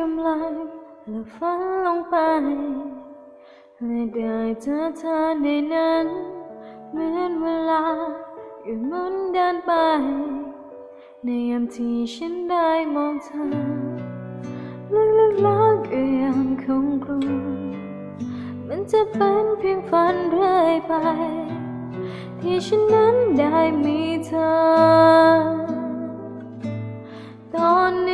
กำลังลับฝันลงไปและได้เจอเธอในนั้น เหมือนเวลาหยุดหมุนเดินไป ในยามที่ฉันได้มองเธอลึกๆแล้วก็ยังคงกลัวมันจะเป็นเพียงฝันเรื่อยไป ที่ฉันนั้นได้มีเธอ ตอนนี้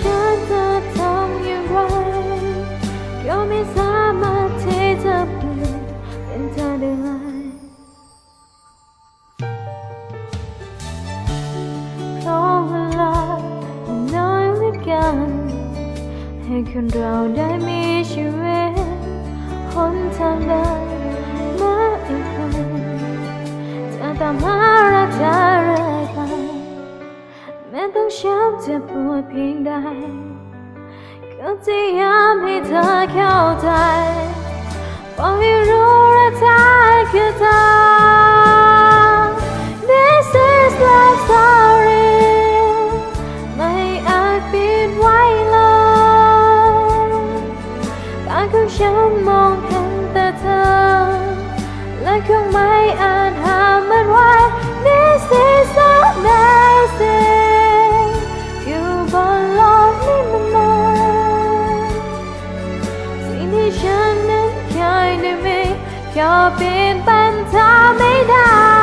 ฉันจะทำอย่างไรก็ไม่สามารถที่จะเปลี่ยนเป็นเธอได้เลยเพราะเวลามันน้อยเหลือเกินให้คนเราได้มีชีวิตหนทางเดินมาอีกคนจะตามหา ช้ำเจ็บปวดเพียงใด ก็จะย้ำให้เธอเข้าใจบอกให้รู้ว่าเธอคือเธอ This is love story ไม่อาจปิดไว้เลยตาของฉันมองเห็น ที่ฉันนั้นเคยได้มีก็เปลี่ยนเป็นเธอไม่ได้